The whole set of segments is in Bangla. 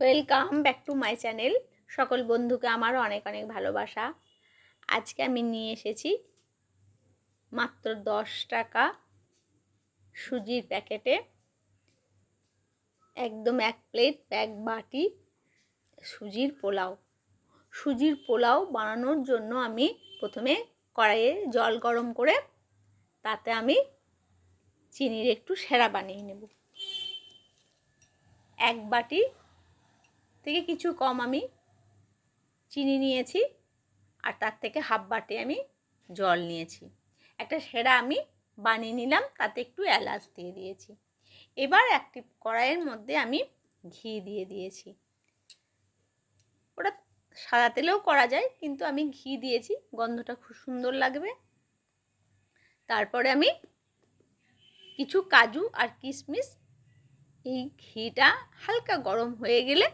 Welcome back to my channel সকল বন্ধুকে আমার অনেক অনেক ভালোবাসা। আজকে আমি নিয়ে এসেছি মাত্র দশ টাকা সুজির প্যাকেটে। একদম এক প্লেট এক বাটি সুজির পোলাও। সুজির পোলাও বানানোর জন্য আমি প্রথমে কড়াইয়ে জল গরম করে তাতে আমি চিনির একটু সেরা বানিয়ে নেব। এক বাটি থেকে কিছু কম আমি চিনি নিয়েছি আর তার থেকে হাফ বাটি আমি জল নিয়েছি। একটা সেরা আমি বানিয়ে নিলাম, তাতে একটু এলাচ দিয়ে দিয়েছি। এবার একটি কড়াইয়ের মধ্যে আমি ঘি দিয়ে দিয়েছি। ওটা সাদা তেলেও করা যায়, কিন্তু আমি ঘি দিয়েছি, গন্ধটা খুব সুন্দর লাগবে। তারপরে আমি কিছু কাজু আর কিশমিশ, এই ঘিটা হালকা গরম হয়ে গেলে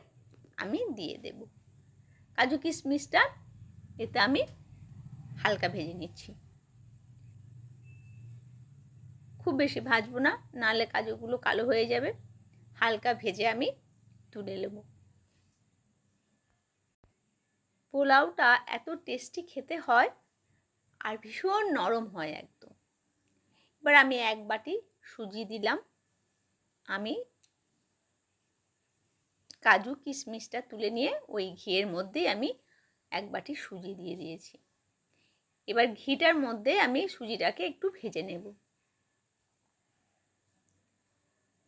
আমি দিয়ে দেব। কাজু কিশমিশটা এতে আমি হালকা ভেজে নিচ্ছি। খুব বেশি ভাজবো না, নাহলে কাজুগুলো কালো হয়ে যাবে। হালকা ভেজে আমি তুলে নেব। পোলাওটা এত টেস্টি খেতে হয় আর ভীষণ নরম হয় একদম। এবার আমি এক বাটি সুজি দিলাম। আমি কাজু কিশমিশটা তুলে নিয়ে ওই ঘিয়ের মধ্যেই আমি এক বাটি সুজি দিয়ে দিয়েছি। এবার ঘিটার মধ্যে আমি সুজিটাকে একটু ভেজে নেব।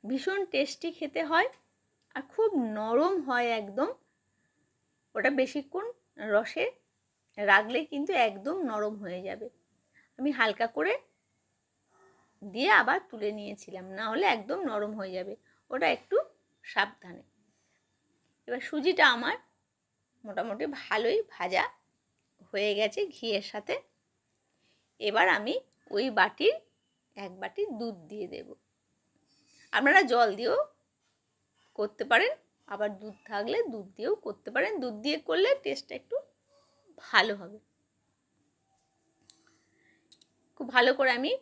ভীষণ টেস্টি খেতে হয় আর খুব নরম হয় একদম। ওটা বেশিক্ষণ রসে রাখলে কিন্তু একদম নরম হয়ে যাবে। আমি হালকা করে দিয়ে আবার তুলে নিয়েছিলাম না হলে একদম নরম হয়ে যাবে। ওটা একটু সাবধানে। এবার সুজিটা আমার মোটামুটি ভালোই ভাজা হয়ে গেছে ঘিয়ের সাথে। এবার আমি ওই বাটির এক বাটি দুধ দিয়ে দেব। আপনারা জল দিয়েও করতে পারেন, আবার দুধ থাকলে দুধ দিয়েও করতে পারেন। দুধ দিয়ে করলে টেস্টটা একটু ভালো হবে। খুব ভালো করে আমি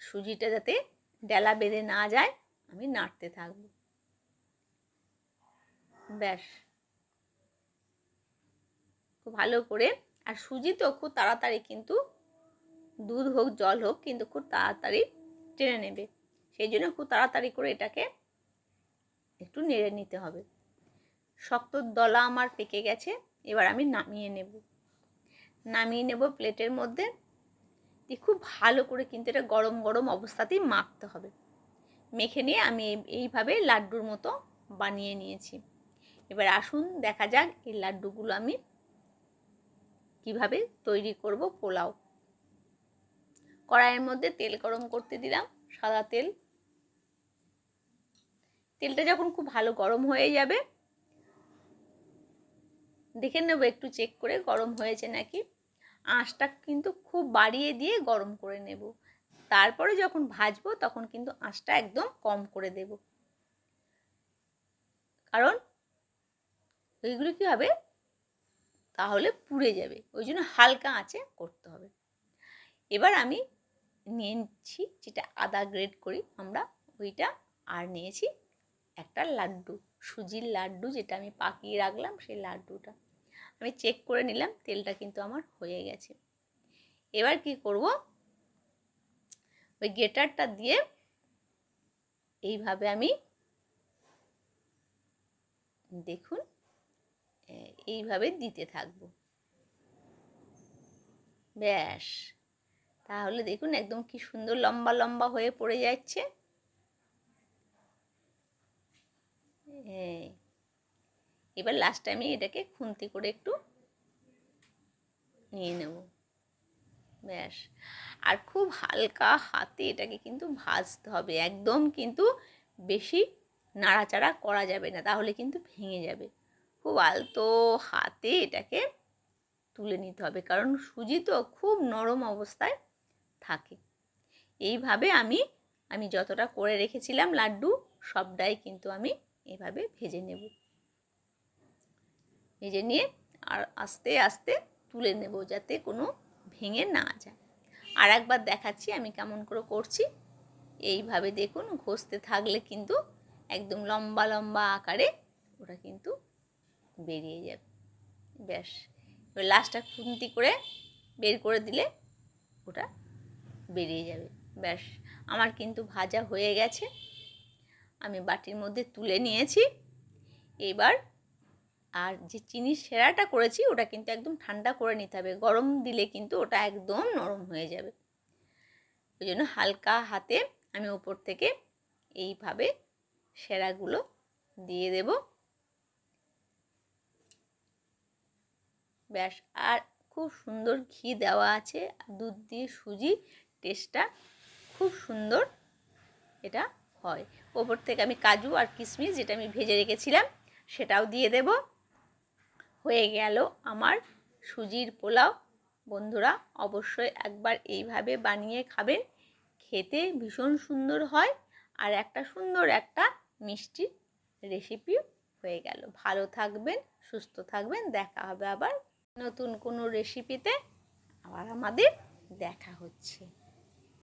সুজিটা যাতে ডেলা বেঁধে না যায়, আমি নাড়তে থাকব। ব্যাস। খুব ভালো করে। আর সুজি তো খুব তাড়াতাড়ি কিন্তু দুধ হোক, জল হোক কিন্তু খুব তাড়াতাড়ি টেনে নেবে। সেই জন্য খুব তাড়াতাড়ি করে এটাকে একটু নেড়ে নিতে হবে। শক্ত দলা আমার পেকে গেছে, এবার আমি নামিয়ে নেব। নামিয়ে নেব প্লেটের মধ্যে। দিয়ে খুব ভালো করে কিন্তু এটা গরম গরম অবস্থাতেই মাখতে হবে। মেখে নিয়ে আমি এইভাবে লাড্ডুর মতো বানিয়ে নিয়েছি। এবার আসুন দেখা যাক এই লাড্ডুগুলো আমি কীভাবে তৈরি করব পোলাও। কড়াইয়ের মধ্যে তেল গরম করতে দিলাম, সাদা তেল। তেলটা যখন খুব ভালো গরম হয়ে যাবে, দেখে নেব একটু চেক করে গরম হয়েছে নাকি। আঁচটা কিন্তু খুব বাড়িয়ে দিয়ে গরম করে নেব। তারপরে যখন ভাজবো তখন কিন্তু আঁচটা একদম কম করে দেব। কারণ ওইগুলো কী হবে? তাহলে পুড়ে যাবে। ওই জন্য হালকা আঁচে করতে হবে। এবার আমি নিয়েছি যেটা আদা গ্রেড করি, আমরা ওইটা। আর নিয়েছি একটা লাড্ডু, সুজির লাড্ডু যেটা আমি পাকিয়ে রাখলাম সেই লাড্ডুটা। আমি চেক করে নিলাম, তেলটা কিন্তু আমার হয়ে গেছে। এবার কি করব? ওই গেটারটা দিয়ে এইভাবে আমি দেখুন এইভাবে দিতে থাকব। ব্যাস। তাহলে দেখুন একদম কি সুন্দর লম্বা লম্বা হয়ে পড়ে যাচ্ছে। এবার লাস্টে আমি এটাকে খুন্তি করে একটু নিয়ে নেব। ব্যাস। আর খুব হালকা হাতে এটাকে কিন্তু ভাজতে হবে। একদম কিন্তু বেশি নাড়াচাড়া করা যাবে না, তাহলে কিন্তু ভেঙে যাবে। খুব আলতো হাতে এটাকে তুলে নিতে হবে। কারণ সুজি তো খুব নরম অবস্থায় থাকে। এইভাবে আমি আমি যতটা করে রেখেছিলাম লাড্ডু, সবটাই কিন্তু আমি এভাবে ভেজে নেব। ভেজে নিয়ে আর আস্তে আস্তে তুলে নেব যাতে কোনো ভেঙে না যায়। আর একবার দেখাচ্ছি আমি কেমন করে করছি। এইভাবে দেখুন, ঘষতে থাকলে কিন্তু একদম লম্বা লম্বা আকারে ওটা কিন্তু বেরিয়ে যাবে। ব্যাস। এবার লাস্টটা খুন্তি করে বের করে দিলে ওটা বেরিয়ে যাবে। ব্যাস। আমার কিন্তু ভাজা হয়ে গেছে। আমি বাটির মধ্যে তুলে নিয়েছি। এবার আর যে চিনির সেরাটা করেছি, ওটা কিন্তু একদম ঠান্ডা করে নিতে হবে। গরম দিলে কিন্তু ওটা একদম নরম হয়ে যাবে। ওই জন্য হালকা হাতে আমি ওপর থেকে এইভাবে সেরাগুলো দিয়ে দেব। ব্যাস, আর খুব সুন্দর ঘি দেওয়া আছে। দুধ দিয়ে সুজি টেস্টটা খুব সুন্দর এটা হয়। ওপর থেকে আমি কাজু আর কিশমিশ যেটা আমি ভেজে রেখেছিলাম, সেটাও দিয়ে দেব। হয়ে গেল আমার সুজির পোলাও। বন্ধুরা, অবশ্যই একবার এইভাবে বানিয়ে খাবেন। খেতে ভীষণ সুন্দর হয় আর একটা সুন্দর একটা মিষ্টি রেসিপি হয়ে গেল। ভালো থাকবেন, সুস্থ থাকবেন। দেখা হবে আবার নতুন কোনো রেসিপিতে আবার আমাদের দেখা হচ্ছে।